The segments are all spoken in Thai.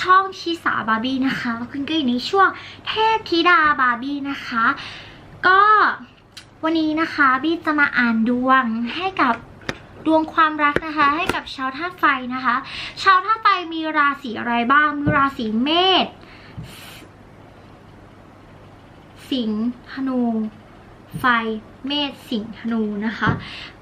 ช่องชิสาบาร์บี้นะคะแล้วคุณก็อยู่ในช่วงเทพธิดาบาร์บี้นะคะ ก็วันนี้นะคะบี้จะมาอ่านดวงให้กับดวงความรักนะคะ ให้กับชาวธาตุไฟนะคะ ชาวธาตุไฟมีราศีอะไรบ้างมีราศีเมษสิงห์ธนู ไฟ เมษสิงห์ธนูนะคะ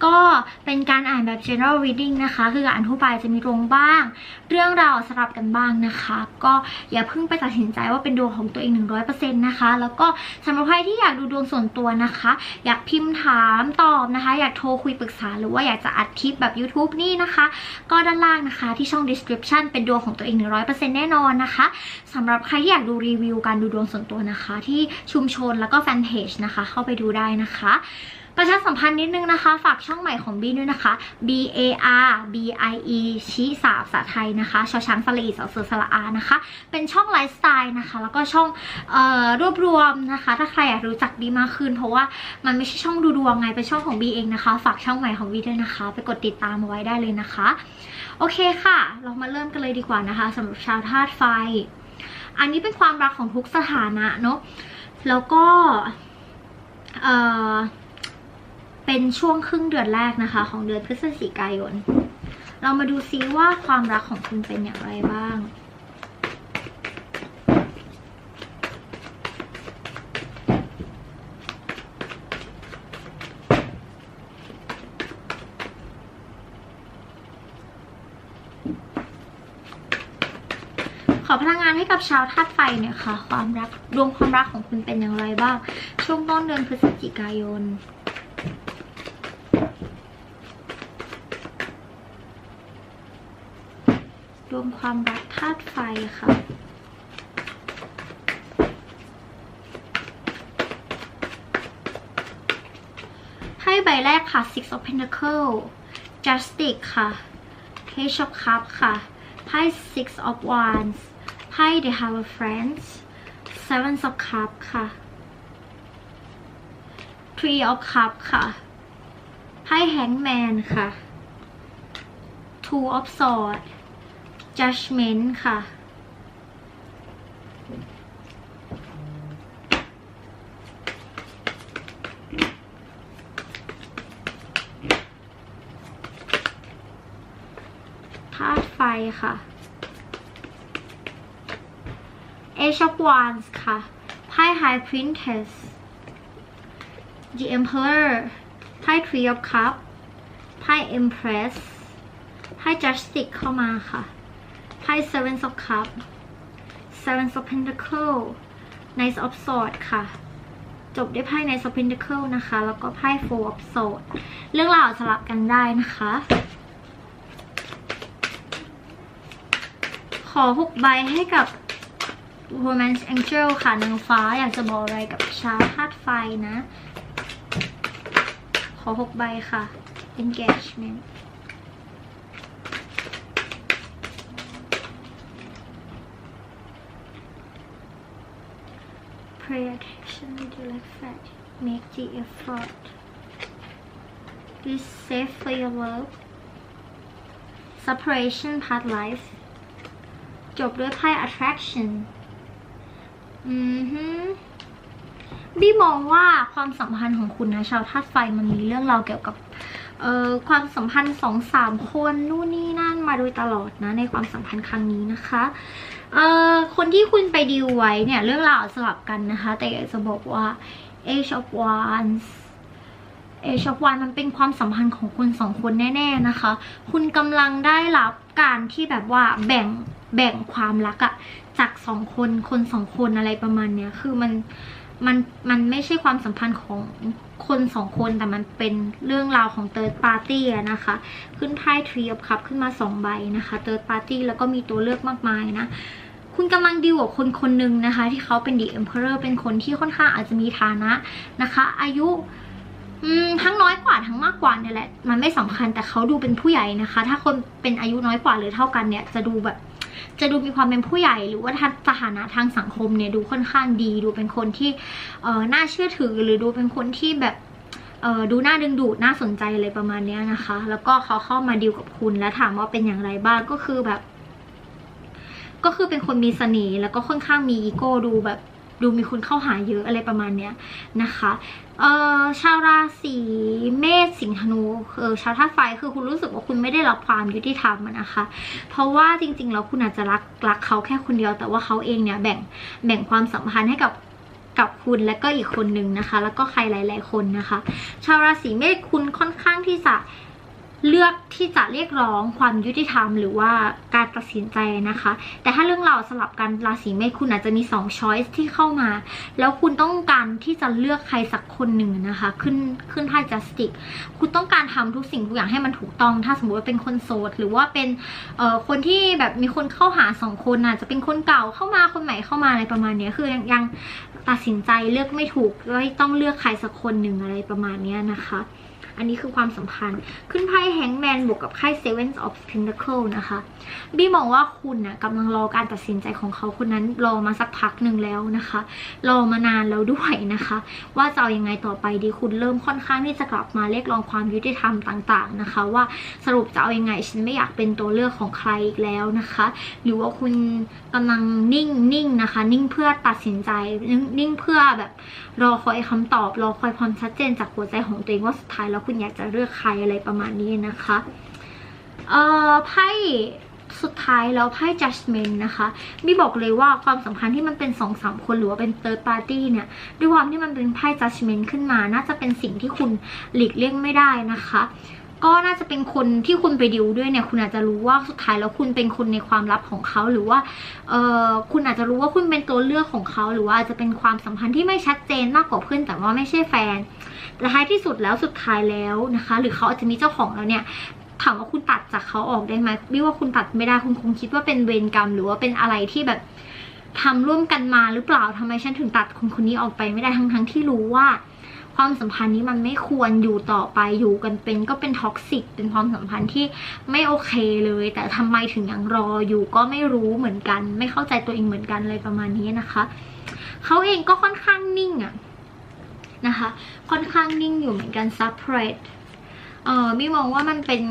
ก็เป็นการอ่านแบบ general reading นะคะ คือการอ่านทั่วไปจะมีตรงบ้าง เรื่องราวสลับกันบ้างนะคะ ก็อย่าเพิ่งไปตัดสินใจว่าเป็นดวงของตัวเอง 100%นะคะ แล้วก็สำหรับใครที่อยากดูดวงส่วนตัวนะคะ อยากพิมพ์ถามตอบนะคะ อยากโทรคุยปรึกษา หรือว่าอยากจะอัดคลิปแบบ YouTube นี่นะคะ ก็ด้านล่างนะคะที่ช่อง description เป็นดวงของตัวเอง 100%แน่นอนนะคะสำหรับใครที่อยากดูรีวิวการดูดวงส่วนตัวนะคะ ที่ชุมชนแล้วก็แฟนเพจนะคะ เข้าไปดูได้นะคะประชาสัมพันธ์นิดนึงนะคะ ฝากช่องใหม่ของบีด้วยนะคะ B A R B I E ชีสาภาษาไทยนะคะชอช้างสลีสอเสือสระอานะคะ เป็นช่องไลฟ์สไตล์นะคะ แล้วก็ช่องออรวบรวมนะคะ ถ้าใครอยากรู้จักบีมากขึ้น เพราะว่ามันไม่ใช่ช่องดูดวงไง เป็นช่องของบีเองนะคะ ฝากช่องใหม่ของบีด้วยนะคะ ไปกดติดตามเอาไว้ได้เลยนะคะ โอเคค่ะ เรามาเริ่มกันเลยดีกว่านะคะสำหรับชาวธาตุไฟ อันนี้เป็นความรักของทุกสถานะเนาะ แล้วก็ เอ่อ เป็นช่วงครึ่งเดือนแรกนะคะ ของเดือนพฤศจิกายน เรามาดูซิว่าความรักของคุณเป็นอย่างไรบ้างขอพลังงานให้กับชาวธาตุไฟเนี่ยค่ะ ความรักดวงความรักของคุณเป็นอย่างไรบ้าง ช่วงต้นเดือนพฤศจิกายน วงความรักธาตุไฟค่ะ ไพ่ใบแรกค่ะ Six of Pentacle Justice ค่ะ Page of Cups ค่ะ ไพ่ Six of Wands ไพ่ The Hierophant Seven of Cups ค่ะ Three of Cups ค่ะ ไพ่ Hangman ค่ะ Two of Swords Judgment ค่ะ ธาตุไฟค่ะ Ace of Wands ค่ะไพ่ High Princess The Emperor ไพ่ Three of Cups ไพ่ Empress ไพ่ Justice เข้ามาค่ะ ไพ่ Seven of Cups Seven of Pentacles Knight of Swords ค่ะ จบด้วยไพ่ Knight of Pentacles นะคะ แล้วก็ไพ่ Four of Swords เรื่องราวสลับกันได้นะคะ ขอหกใบให้กับ Romance Angel ค่ะ นางฟ้าอยากจะบอกอะไรกับชาวธาตุไฟนะ ขอหกใบค่ะ Engagement Pay attention to the fact make the effort be safe for your love separation part life จบด้วยไพ่ attraction อือฮึบี้มองว่าความสัมพันธ์ของคุณนะชาวธาตุไฟมันมีเรื่องราวเกี่ยวกับเอ่อความสัมพันธ์สองสามคนนู่นนี่นั่นมาโดยตลอดนะในความสัมพันธ์ครั้งนี้นะคะ เอ่อคนที่คุณไปดีลไว้เนี่ย เรื่องราวสลับกันนะคะ แต่อยากจะบอกว่า Age of Wands เอชอปวันมันเป็นความสัมพันธ์ของคุณสองคนแน่ๆนะคะ คุณกำลังได้รับการที่แบบว่าแบ่งแบ่งความรักอะจากสองคนคนสองคนอะไรประมาณเนี้ย คือมัน มันมันไม่ใช่ความสัมพันธ์ของคนสองคนแต่มันเป็นเรื่องราวของ third party อะนะคะ ขึ้นไพ่ Three of Cups ขึ้นมาสองใบนะคะ third party แล้วก็มีตัวเลือกมากมายนะคุณกำลังดีลกับคนคนหนึ่งนะคะ ที่เขาเป็น The Emperor เป็นคนที่ค่อนข้างอาจจะมีฐานะนะคะ อายุทั้งน้อยกว่าทั้งมากกว่าเนี่ยแหละ มันไม่สำคัญแต่เขาดูเป็นผู้ใหญ่นะคะ ถ้าคนเป็นอายุน้อยกว่าหรือเท่ากันเนี่ยจะดูแบบ จะดูมีความเป็นผู้ใหญ่หรือว่าทางสถานะทางสังคมเนี่ยดูค่อนข้างดี ดูเป็นคนที่เอ่อน่าเชื่อถือหรือดูเป็นคนที่แบบเออดูน่าดึงดูดน่าสนใจอะไรประมาณเนี้ยนะคะ แล้วก็เขาเข้ามาดีลกับคุณแล้วถามว่าเป็นอย่างไรบ้างก็คือแบบ ก็คือเป็นคนมีเสน่ห์แล้วก็ค่อนข้างมีอีโก้ดูแบบ ดูมีคนเข้าหาเยอะอะไรประมาณเนี้ยนะคะเอ่อชาวราศีเมษสิงห์ธนูเออชาวธาตุไฟคือคุณรู้สึกว่าคุณไม่ได้รับความยุติธรรมนะคะ เพราะว่าจริงๆแล้วคุณอาจจะรักรักเขาแค่คนเดียว แต่ว่าเขาเองเนี่ยแบ่งแบ่งความสัมพันธ์ให้กับกับคุณและก็อีกคนนึงนะคะ แล้วก็ใครหลาย ๆ คนนะคะ ชาวราศีเมษคุณค่อนข้างที่จะ เลือกที่จะเรียกร้องความยุติธรรม หรือว่าการตัดสินใจนะคะ แต่ถ้าเรื่องเราวสลับกันราศีเมษคุณอาจจะมีสองช้อยส์ที่เข้ามา แล้วคุณต้องการที่จะเลือกใครสักคนหนึ่งนะคะ ขึ้นขึ้นไพ่จัสติกคุณต้องการทำทุกสิ่งทุกอย่างให้มันถูกต้อง ถ้าสมมติว่าเป็นคนโสด หรือว่าเป็นเอ่อคนที่แบบมีคนเข้าหาสองคนน่ะจะเป็นคนเก่าเข้ามาคนใหม่เข้ามาอะไรประมาณนี้คือยังยงตัดสินใจเลือกไม่ถูกก็ต้องเลือกใครสักคนหนึ่งอะไรประมาณนี้นะคะ อันนี้คือความสัมพันธ์ ขึ้นไพ่แฮงแมนบวกกับไพ่ Seven of Pentacle นะคะบี้มองว่าคุณน่ะกำลังรอการตัดสินใจของเขาคนนั้นรอมาสักพักหนึ่งแล้วนะคะ รอมานานแล้วด้วยนะคะ ว่าจะเอายังไงต่อไปดีคุณเริ่มค่อนข้างที่จะกลับมาเรียกร้องความยุติธรรมต่างๆนะคะ ว่าสรุปจะเอายังไงฉันไม่อยากเป็นตัวเลือกของใครอีกแล้วนะคะ หรือว่าคุณกำลังนิ่งนิ่งนะคะ นิ่งเพื่อตัดสินใจนิ่งเพื่อแบบรอคอยคำตอบ รอคอยความชัดเจนจากหัวใจของตัวเองว่าสุดท้ายแล้วคุณอยากจะเลือกใครอะไรประมาณนี้นะคะเอ่อไพ่สุดท้ายแล้วไพ่ judgment นะคะมีบอกเลยว่าความสัมพันธ์ที่มันเป็นสองสามคนหรือว่าเป็น third party เนี่ยด้วยความที่มันเป็นไพ่ judgment ขึ้นมา น่าจะเป็นสิ่งที่คุณหลีกเลี่ยงไม่ได้นะคะ ก็น่าจะเป็นคนที่คุณไปดิวด้วยเนี่ย คุณอาจจะรู้ว่าสุดท้ายแล้วคุณเป็นคนในความลับของเขาหรือว่าเออคุณอาจจะรู้ว่าคุณเป็นตัวเลือกของเขา หรือว่าอาจจะเป็นความสัมพันธ์ที่ไม่ชัดเจนมากกว่าเพื่อนแต่ว่าไม่ใช่แฟน แต่ท้ายที่สุดแล้วสุดท้ายแล้วนะคะ หรือเขาอาจจะมีเจ้าของแล้วเนี่ยถามว่าคุณตัดจากเขาออกได้ไหมบิวว่าคุณตัดไม่ได้คุณคงคิดว่าเป็นเวรกรรม หรือว่าเป็นอะไรที่แบบทำร่วมกันมาหรือเปล่าทำไมฉันถึงตัดคนคนนี้ออกไปไม่ได้ทั้งทั้งที่รู้ว่า ความสัมพันธ์นี้มันไม่ควรอยู่ต่อไปอยู่กันเป็นก็เป็นท็อกซิกเป็นความสัมพันธ์ที่ไม่โอเคเลย แต่ทำไมถึงยังรออยู่ก็ไม่รู้เหมือนกัน ไม่เข้าใจตัวเองเหมือนกันเลยประมาณนี้นะคะ เขาเองก็ค่อนข้างนิ่งอะ นะคะ ค่อนข้างนิ่งอยู่เหมือนกัน separate เออมี่มองว่ามันเป็น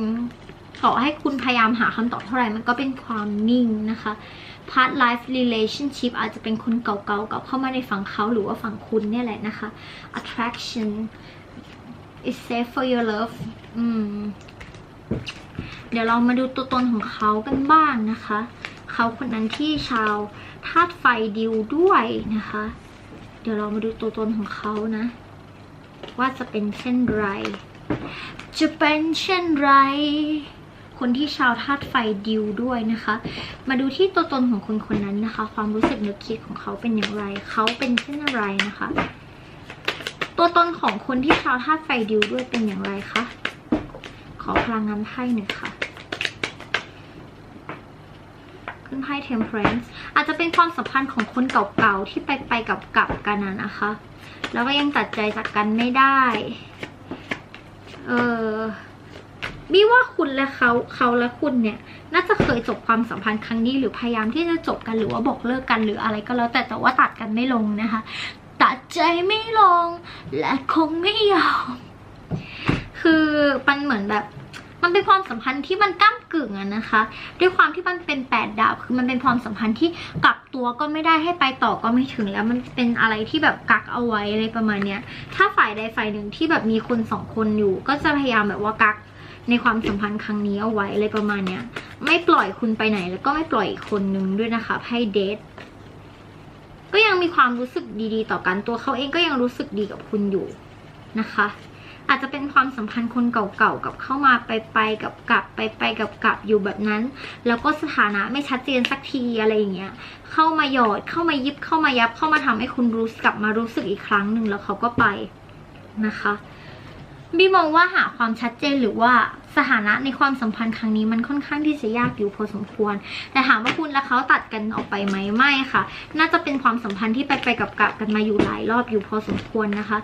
ต่อให้คุณพยายามหาคำตอบเท่าไหร่มันก็เป็นความนิ่งนะคะ part life relationship อาจจะเป็นคนเก่าๆกับเข้ามาในฝั่งเขาหรือว่าฝั่งคุณเนี่ยแหละนะคะ attraction is safe for your love อืมเดี๋ยวเรามาดูตัวตนของเขากันบ้างนะคะ เขาคนนั้นที่ชาวธาตุไฟดิวด้วยนะคะ เดี๋ยวเรามาดูตัวตนของเขานะ ว่าจะเป็นเช่นไร จะเป็นเช่นไร คนที่ชาวธาตุไฟดิวด้วยนะคะ มาดูที่ตัวตนของคนคนนั้นนะคะ ความรู้สึกนึกคิดของเขาเป็นอย่างไร เขาเป็นเช่นไรนะคะ ตัวตนของคนที่ชาวธาตุไฟดิวด้วยเป็นอย่างไรคะขอพลังงานไพ่หนึ่งค่ะ ขึ้นไพ่ temperance อาจจะเป็นความสัมพันธ์ของคนเก่าๆ ที่ไปไปกับกับกันนะนะคะ แล้วก็ยังตัดใจจากกันไม่ได้ เออบี้ว่าคุณและเขาเขาและคุณเนี่ย น่าจะเคยจบความสัมพันธ์ครั้งนี้หรือพยายามที่จะจบกันหรือว่าบอกเลิกกันหรืออะไรก็แล้วแต่แต่ว่าตัดกันไม่ลงนะคะ ตัดใจไม่ลง และคงไม่ยอมคือมันเหมือนแบบ มันเป็นความสัมพันธ์ที่มันก้ามกึ่งอะนะคะ ด้วยความที่มันเป็นแปดดาบคือมันเป็นความสัมพันธ์ที่กลับตัวก็ไม่ได้ให้ไปต่อก็ไม่ถึงแล้วมันเป็นอะไรที่แบบกักเอาไว้อะไรประมาณเนี้ย ถ้าฝ่ายใดฝ่ายหนึ่งที่แบบมีคนสองคนอยู่ ก็จะพยายามแบบว่ากักในความสัมพันธ์ครั้งนี้เอาไว้อะไรประมาณเนี้ย ไม่ปล่อยคุณไปไหน แล้วก็ไม่ปล่อยอีกคนนึงด้วยนะคะไพ่เดทก็ยังมีความรู้สึกดีๆ ต่อกันตัวเขาเองก็ยังรู้สึกดีกับคุณอยู่นะคะ อาจจะเป็นความสัมพันธ์คนเก่าๆกับเข้ามาไปไปกับกลับไปไปกับกลับอยู่แบบนั้น แล้วก็สถานะไม่ชัดเจนสักทีอะไรอย่างเงี้ยเข้ามาหยอดเข้ามายิบเข้ามายับเข้ามาทำให้คุณรู้สึกกลับมารู้สึกอีกครั้งหนึ่งแล้วเขาก็ไปนะคะบีมองว่าหาความชัดเจนหรือว่าสถานะในความสัมพันธ์ครั้งนี้มันค่อนข้างที่จะยากอยู่พอสมควร แต่ถามว่าคุณและเขาตัดกันออกไปไหมไม่ค่ะ น่าจะเป็นความสัมพันธ์ที่ไปไปกับกลับกันมาอยู่หลายรอบอยู่พอสมควรนะคะ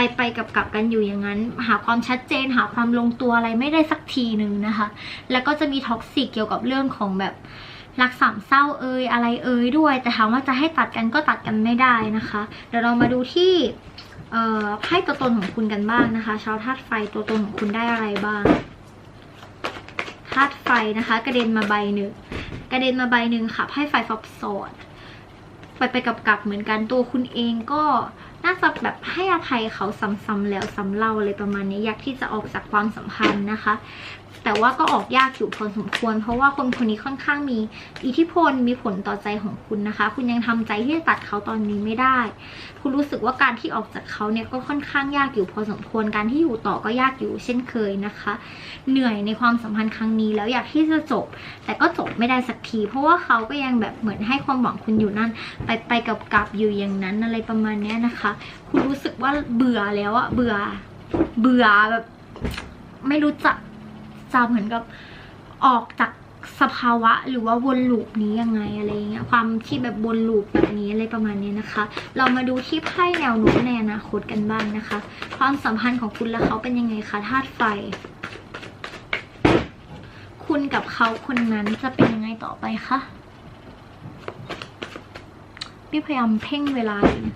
ไปไปกับกับกันอยู่อย่างนั้น หาความชัดเจน หาความลงตัวอะไรไม่ได้สักทีหนึ่งนะคะ แล้วก็จะมีท็อกซิกเกี่ยวกับเรื่องของแบบรักสามเศร้าเอยอะไรเอยด้วย แต่ถามว่าจะให้ตัดกันก็ตัดกันไม่ได้นะคะ เดี๋ยวเรามาดูที่เอ่อไพ่ตัวตนของคุณกันบ้างนะคะชาวธาตุไฟตัวตนของคุณได้อะไรบ้างธาตุไฟนะคะ กระเด็นมาใบหนึ่งกระเด็นมาใบหนึ่งค่ะไพ่ไฟฟอบสอดไปไปกับกับเหมือนกันตัวคุณเองก็ น่าจะแบบให้อภัยเขาซ้ำๆแล้วซ้ำเล่าอะไรประมาณนี้อยากที่จะออกจากความสัมพันธ์นะคะ แต่ว่าก็ออกยากอยู่พอสมควร เพราะว่าคนคนนี้ค่อนข้างมีอิทธิพลมีผลต่อใจของคุณนะคะ คุณยังทำใจที่จะตัดเขาตอนนี้ไม่ได้ คุณรู้สึกว่าการที่ออกจากเขาเนี่ยก็ค่อนข้างยากอยู่พอสมควรการที่อยู่ต่อก็ยากอยู่เช่นเคยนะคะ เหนื่อยในความสัมพันธ์ครั้งนี้แล้วอยากที่จะจบ แต่ก็จบไม่ได้สักที เพราะว่าเขาก็ยังแบบเหมือนให้ความหวังคุณอยู่นั่น ไปไปกับกับอยู่อย่างนั้นอะไรประมาณนี้นะคะ คุณรู้สึกว่าเบื่อแล้วอะเบื่อ เบื่อแบบ ไม่รู้จัก จะเหมือนกับออกจากสภาวะหรือว่าวนลูปนี้ยังไงอะไรเงี้ยความที่แบบวนลูปแบบนี้อะไรประมาณนี้นะคะ เรามาดูที่ไพ่แนวโน้มในอนาคตกันบ้างนะคะ ความสัมพันธ์ของคุณและเขาเป็นยังไงคะธาตุไฟ คุณกับเขาคนนั้นจะเป็นยังไงต่อไปคะพี่พยายามเพ่งเวลาอยู่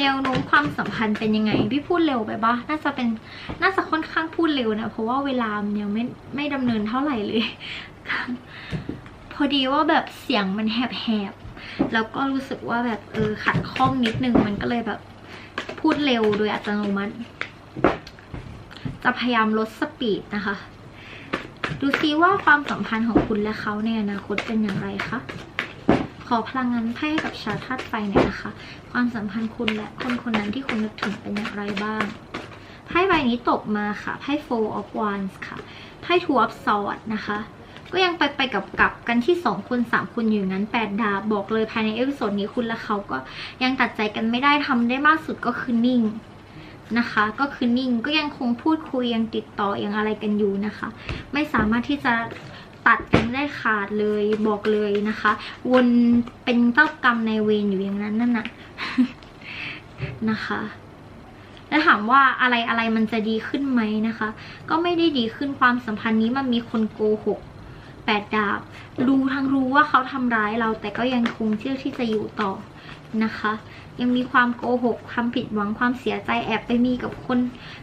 แนวโน้มความสัมพันธ์เป็นยังไงพี่พูดเร็วไปปะน่าจะเป็นน่าจะค่อนข้างพูดเร็วนะเพราะว่าเวลามันยังไม่ไม่ดำเนินเท่าไหร่เลย พอดีว่าแบบเสียงมันแหบๆแล้วก็รู้สึกว่าแบบเออขัดข้องนิดนึงมันก็เลยแบบพูดเร็วโดยอัตโนมัติ จะพยายามลดสปีดนะคะ ดูซิว่าความสัมพันธ์ของคุณและเขาในอนาคตเป็นอย่างไรคะ ขอพลังงานไพ่ให้กับชาวธาตุไฟหน่อยนะคะ ความสัมพันธ์คุณและคนคนนั้นที่คุณนึกถึงเป็นอย่างไรบ้างไพ่ใบนี้ตกมาค่ะไพ่ four of wands ค่ะไพ่ two of swords นะคะ ก็ยังไปไปกับกับกันที่สองคนสามคนอยู่งั้นแปดดาบบอกเลยภายในเอพิโซดนี้คุณและเขาก็ยังตัดใจกันไม่ได้ทำได้มากสุดก็คือนิ่งนะคะ ก็คือนิ่งก็ยังคงพูดคุยยังติดต่อยังอะไรกันอยู่นะคะ ไม่สามารถที่จะ ตัดกันได้ขาดเลยบอกเลยนะคะ วนเป็นเจ้ากรรมในเวรอยู่อย่างนั้นนั่นน่ะนะคะ แล้วถามว่าอะไรอะไรมันจะดีขึ้นไหมนะคะ ก็ไม่ได้ดีขึ้นความสัมพันธ์นี้มันมีคนโกหกแปดดาบ รู้ทั้งรู้ว่าเขาทำร้ายเราแต่ก็ยังคงเชื่อที่จะอยู่ต่อ นะคะ ยังมีความโกหกความผิดหวังความเสียใจแอบไปมีกับคน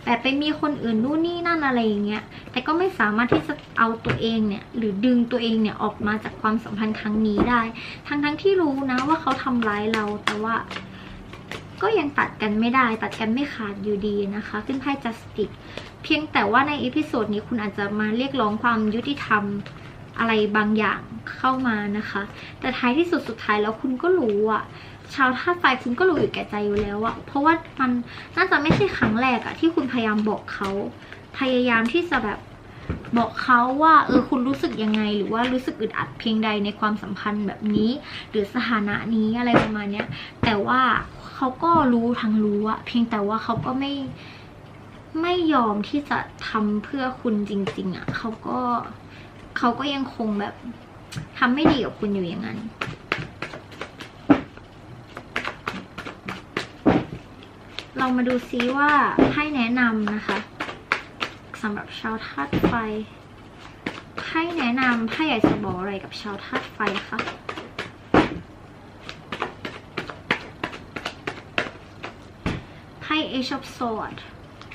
แอบไปมีคนอื่นนู่นนี่นั่นอะไรอย่างเงี้ยแต่ก็ไม่สามารถที่จะเอาตัวเองเนี่ยหรือดึงตัวเองเนี่ยออกมาจากความสัมพันธ์ครั้งนี้ได้ ทั้งทั้งที่รู้นะว่าเขาทำร้ายเราแต่ว่า ก็ยังตัดกันไม่ได้ ตัดกันไม่ขาดอยู่ดีนะคะขึ้นไพ่ justice เพียงแต่ว่าในอีพิโซดนี้คุณอาจจะมาเรียกร้องความยุติธรรมอะไรบางอย่างเข้ามานะคะ แต่ท้ายที่สุดสุดท้ายแล้วคุณก็รู้อะ ชาวธาตุไฟคุณก็รู้อยู่แก่ใจอยู่แล้วอะเพราะว่ามันน่าจะไม่ใช่ครั้งแรกอะที่คุณพยายามบอกเขาพยายามที่จะแบบบอกเขาว่าเออคุณรู้สึกยังไง หรือว่ารู้สึกอึดอัดเพียงใดในความสัมพันธ์แบบนี้ หรือสถานะนี้อะไรประมาณเนี้ย แต่ว่าเขาก็รู้ทั้งรู้อะเพียงแต่ว่าเขาก็ไม่ไม่ยอมที่จะทำเพื่อคุณจริง ๆอะเขาก็เขาก็ยังคงแบบทำไม่ดีกับคุณอยู่อย่างนั้น เรามาดูซิว่าให้แนะนำนะคะสำหรับชาวธาตุไฟ ให้แนะนำให้อยากจะบอกอะไรกับชาวธาตุไฟคะไพ่ Ace of Sword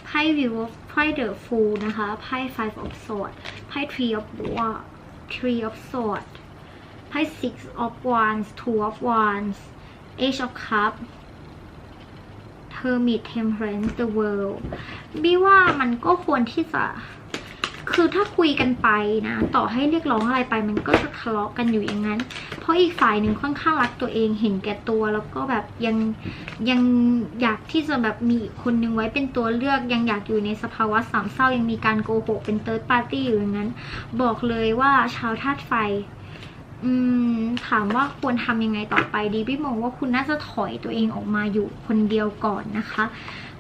ไพ่ View of ไพ่ The Fool นะคะไพ่ Five of Swords ไพ่ Three of War Three of Swords ไพ่ Six of Wands Two of Wands Ace of Cup Hermit Temperance The World บี้ว่ามันก็ควรที่จะ คือถ้าคุยกันไปนะ ต่อให้เรียกร้องอะไรไป มันก็จะทะเลาะกันอยู่อย่างนั้น เพราะอีกฝ่ายหนึ่งค่อนข้างรักตัวเองเห็นแก่ตัว แล้วก็แบบยังยังอยากที่จะแบบมีคนนึงไว้เป็นตัวเลือกยังอยากอยู่ในสภาวะสามเศร้ายังมีการโกหกเป็นเติร์ดปาร์ตี้อยู่อย่างนั้น บอกเลยว่าชาวธาตุไฟ อืมถามว่าควรทำยังไงต่อไปดีพี่มองว่าคุณน่าจะถอยตัวเองออกมาอยู่คนเดียวก่อนนะคะ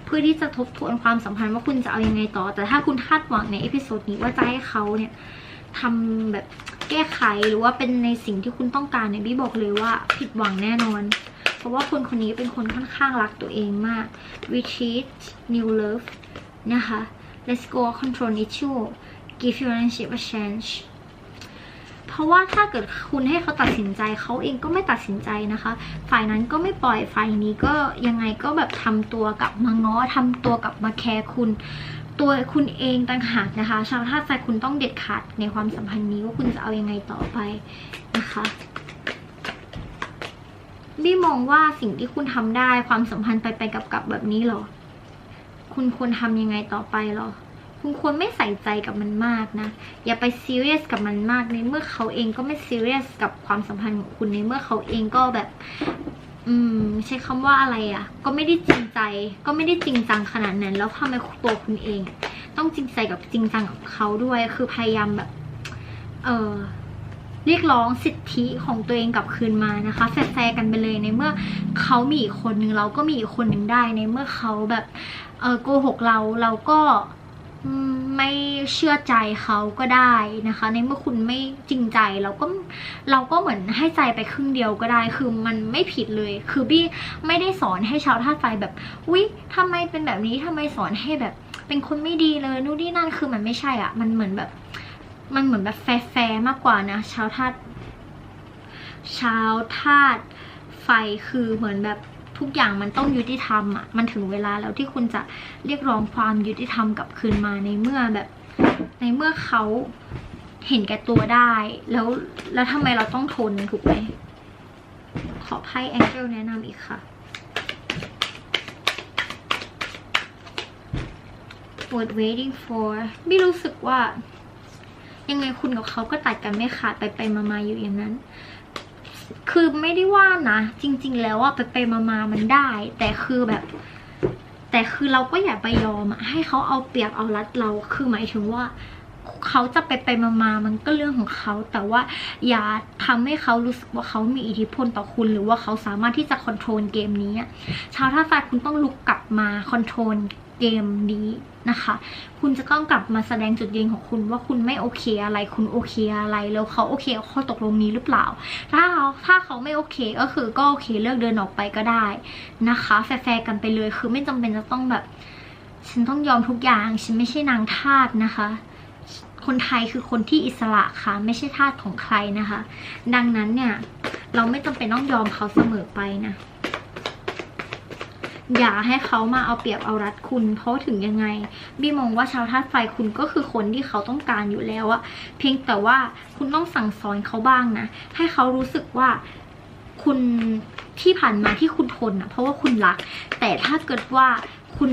เพื่อที่จะทบทวนความสัมพันธ์ว่าคุณจะเอายังไงต่อ แต่ถ้าคุณคาดหวังในเอพิโซดนี้ว่าจะให้เขาเนี่ยทำแบบแก้ไขหรือว่าเป็นในสิ่งที่คุณต้องการเนี่ยบี้บอกเลยว่าผิดหวังแน่นอน เพราะว่าคนคนนี้เป็นคนค่อนข้างรักตัวเองมาก retreat new love นะคะ let's go control issue give your relationship a chance เพราะว่าถ้าเกิดคุณให้เขาตัดสินใจเขาเองก็ไม่ตัดสินใจนะคะ ฝ่ายนั้นก็ไม่ปล่อยฝ่ายนี้ก็ยังไงก็แบบทำตัวกลับมาง้อทำตัวกลับมาแคร์คุณ ตัวคุณเองต่างหากนะคะ ชาวธาตุไฟคุณต้องเด็ดขาดในความสัมพันธ์นี้ว่าคุณจะเอายังไงต่อไปนะคะบี้มองว่าสิ่งที่คุณทำได้ความสัมพันธ์ไปไปกับกับแบบนี้หรอ คุณควรทำยังไงต่อไปหรอ คุณควรไม่ใส่ใจกับมันมากนะ อย่าไปซีเรียสกับมันมากในเมื่อเขาเองก็ไม่ซีเรียสกับความสัมพันธ์ของคุณในเมื่อเขาเองก็แบบ อืม ใช้คำว่าอะไรอะ่ะ ก็ไม่ได้จริงใจ ก็ไม่ได้จริงจังขนาดนั้น แล้วทำไมตัวคุณเอง ต้องจริงใจกับจริงจังกับเขาด้วย คือพยายามแบบ เออเรียกร้องสิทธิของตัวเองกลับคืนมานะคะแฟร์กันไปเลยในเมื่อเขามีอีกคนนึงเราก็มีอีกคนหนึ่งได้ในเมื่อเขาแบบเออโกหกเราเราก็ ไม่เชื่อใจเขาก็ได้นะคะ ในเมื่อคุณไม่จริงใจเราก็เราก็เหมือนให้ใจไปครึ่งเดียวก็ได้ คือมันไม่ผิดเลย คือบี้ไม่ได้สอนให้ชาวธาตุไฟแบบอุ๊ยทำไมเป็นแบบนี้ทำไมสอนให้แบบ เป็นคนไม่ดีเลยนู่นนี่นั่นคือมันไม่ใช่อะ มันเหมือนแบบ มันเหมือนแบบแฟร์มากกว่านะ ชาวธาตุชาวธาตุไฟคือเหมือนแบบ ทุกอย่างมันต้องยุติธรรมอะมันถึงเวลาแล้วที่คุณจะเรียกร้องความยุติธรรมกลับคืนมาในเมื่อแบบ ในเมื่อเขาเห็นแก่ตัวได้ แล้วแล้วทำไมเราต้องทนถูกไหมขอไพ่แองเจิลแนะนำอีกค่ะ What waiting for ไม่รู้สึกว่า ยังไงคุณกับเขาก็ตัดกันไม่ขาดไปไปมามาอยู่อย่างนั้น คือไม่ได้ว่านะ จริง ๆ แล้วอะไปไปมามามันได้ แต่คือแบบ แต่คือเราก็อย่าไปยอมอะให้เขาเอาเปรียบเอารัดเราคือหมายถึงว่าเขาจะไปไปมามามันก็เรื่องของเขา แต่ว่าอย่าทำให้เขารู้สึกว่าเขามีอิทธิพลต่อคุณ หรือว่าเขาสามารถที่จะคอนโทรลเกมนี้อะชาวท่าตุไฟคุณต้องลุกกลับมาคอนโทรล เกมนี้นะคะ คุณจะต้องกลับมาแสดงจุดยืนของคุณว่าคุณไม่โอเคอะไร คุณโอเคอะไร แล้วเขาโอเคกับข้อตกลงนี้หรือเปล่า ถ้าเขาถ้าเขาไม่โอเคก็คือก็โอเคเลือกเดินออกไปก็ได้นะคะ แฟร์กันไปเลย คือไม่จำเป็นจะต้องแบบ ฉันต้องยอมทุกอย่าง ฉันไม่ใช่นางทาสนะคะคนไทยคือคนที่อิสระค่ะ ไม่ใช่ทาสของใครนะคะ ดังนั้นเนี่ย เราไม่จำเป็นต้องยอมเขาเสมอไปนะ อย่าให้เขามาเอาเปรียบเอารัดคุณ เพราะถึงยังไงบี้มองว่าชาวธาตุไฟคุณก็คือคนที่เขาต้องการอยู่แล้วอะเพียงแต่ว่าคุณต้องสั่งสอนเขาบ้างนะ ให้เขารู้สึกว่าคุณที่ผ่านมาที่คุณทนอะเพราะว่าคุณรัก แต่ถ้าเกิดว่าคุณ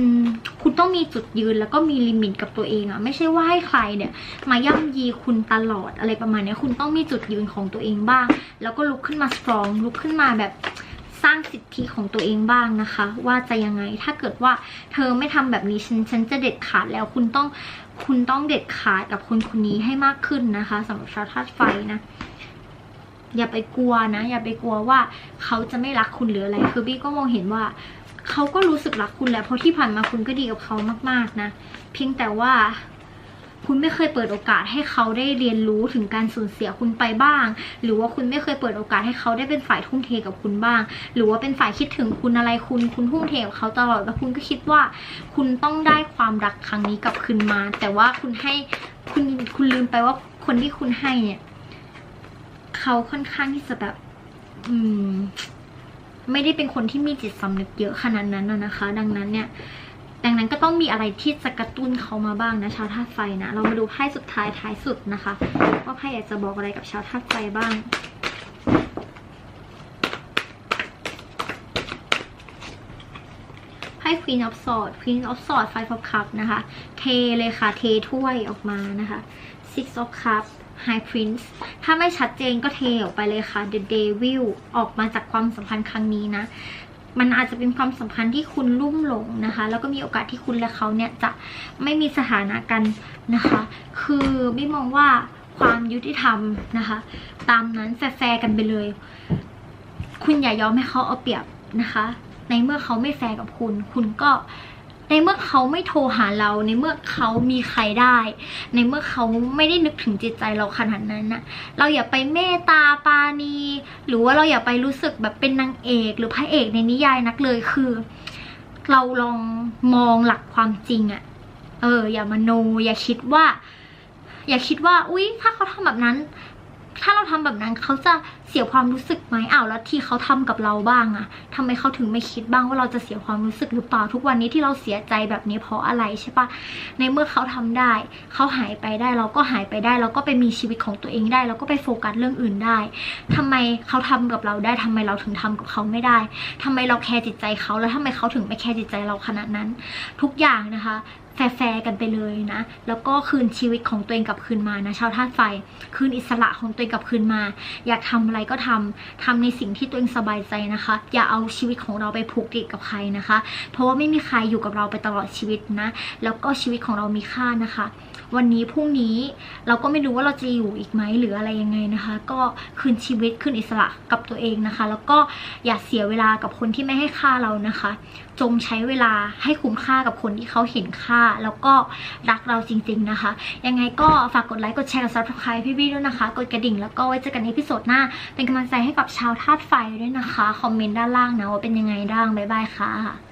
คุณต้องมีจุดยืนแล้วก็มีลิมิตกับตัวเองอะไม่ใช่ว่าให้ใครเนี่ย มาย่ำยีคุณตลอดอะไรประมาณนี้คุณต้องมีจุดยืนของตัวเองบ้าง แล้วก็ลุกขึ้นมาสตรอง ลุกขึ้นมาแบบ สร้างสิทธิของตัวเองบ้างนะคะ ว่าจะยังไงถ้าเกิดว่าเธอไม่ทำแบบนี้ฉันฉันจะเด็ดขาดแล้วคุณต้องคุณต้องเด็ดขาดกับคนคนนี้ให้มากขึ้นนะคะสำหรับชาวธาตุไฟนะอย่าไปกลัวนะ อย่าไปกลัวว่าเขาจะไม่รักคุณหรืออะไรคือบี้ก็มองเห็นว่าเขาก็รู้สึกรักคุณแล้วเพราะที่ผ่านมาคุณก็ดีกับเขามากๆนะ เพียงแต่ว่า คุณไม่เคยเปิดโอกาสให้เขาได้เรียนรู้ถึงการสูญเสียคุณไปบ้าง หรือว่าคุณไม่เคยเปิดโอกาสให้เขาได้เป็นฝ่ายทุ่มเทกับคุณบ้าง หรือว่าเป็นฝ่ายคิดถึงคุณอะไรคุณ คุณทุ่มเทกับเขาตลอดแล้วคุณก็คิดว่า คุณต้องได้ความรักครั้งนี้กลับคืนมา แต่ว่าคุณให้คุณคุณลืมไปว่าคนที่คุณให้เนี่ยเขาค่อนข้างที่จะแบบ อืม ไม่ได้เป็นคนที่มีจิตสำนึกเยอะขนาดนั้นนะนะคะ ดังนั้นเนี่ย ดังนั้นก็ต้องมีอะไรที่จะกระตุ้นเขามาบ้างนะชาวธาตุไฟนะ เรามาดูไพ่สุดท้ายท้ายสุดนะคะ ว่าไพ่อยากจะบอกอะไรกับชาวธาตุไฟบ้างไพ่ Queen of Swords Queen of Swords Five of Cups นะคะ เทเลยค่ะ เทถ้วยออกมานะคะ Six of Cups High Prince ถ้าไม่ชัดเจนก็เทออกไปเลยค่ะ The Devil ออกมาจากความสัมพันธ์ครั้งนี้นะ มันอาจจะเป็นความสัมพันธ์ที่คุณลุ่มหลงนะคะ แล้วก็มีโอกาสที่คุณและเขาเนี่ยจะไม่มีสถานะกันนะคะ คือไม่มองว่าความยุติธรรมนะคะ ตามนั้นแฟร์กันไปเลย คุณอย่ายอมให้เขาเอาเปรียบนะคะ ในเมื่อเขาไม่แฟร์กับคุณ คุณก็ ในเมื่อเขาไม่โทรหาเรา ในเมื่อเขามีใครได้ ในเมื่อเขาไม่ได้นึกถึงจิตใจเราขนาดนั้นน่ะ เราอย่าไปเมตตาปาณี หรือว่าเราอย่าไปรู้สึกแบบเป็นนางเอกหรือพระเอกในนิยายนักเลยคือ เราลองมองหลักความจริงอะเออ อย่ามาโน อย่าคิดว่า อย่าคิดว่า อุ๊ย ถ้าเขาทำแบบนั้น ถ้าเราทำแบบนั้นเขาจะเสียความรู้สึกไหมอ้าวแล้วที่เขาทำกับเราบ้างอะทำไมเขาถึงไม่คิดบ้างว่าเราจะเสียความรู้สึกหรือเปล่าทุกวันนี้ที่เราเสียใจแบบนี้เพราะอะไรใช่ปะในเมื่อเขาทำได้เขาหายไปได้เราก็หายไปได้ เราก็ไปมีชีวิตของตัวเองได้ เราก็ไปโฟกัสเรื่องอื่นได้ทำไมเขาทำกับเราได้ทำไมเราถึงทำกับเขาไม่ได้ทำไมเราแคร์จิตใจเขาแล้วทำไมเขาถึงไม่แคร์จิตใจเราขนาดนั้น ทุกอย่างนะคะ แฟร์กันไปเลยนะ แล้วก็คืนชีวิตของตัวเองกลับคืนมานะชาวธาตุไฟ คืนอิสระของตัวเองกลับคืนมา อยากทำอะไรก็ทำทำในสิ่งที่ตัวเองสบายใจนะคะ อย่าเอาชีวิตของเราไปผูกติดกับใครนะคะ เพราะว่าไม่มีใครอยู่กับเราไปตลอดชีวิตนะ แล้วก็ชีวิตของเรามีค่านะคะ วันนี้พรุ่งนี้เราก็ไม่รู้ว่าเราจะอยู่อีกไหมหรืออะไรยังไงนะคะ ก็คืนชีวิตคืนอิสระกับตัวเองนะคะ แล้วก็อย่าเสียเวลากับคนที่ไม่ให้ค่าเรานะคะ จงใช้เวลาให้คุ้มค่ากับคนที่เขาเห็นค่า แล้วก็รักเราจริง ๆนะคะ ยังไงก็ฝากกดไลค์กดแชร์กด subscribe พี่บี้ด้วยนะคะ กดกระดิ่งแล้วก็ไว้เจอกันในพิโซดหน้า เป็นกำลังใจให้กับชาวธาตุไฟด้วยนะคะ คอมเมนต์ด้านล่างนะว่าเป็นยังไงบ้างบ๊ายบายค่ะ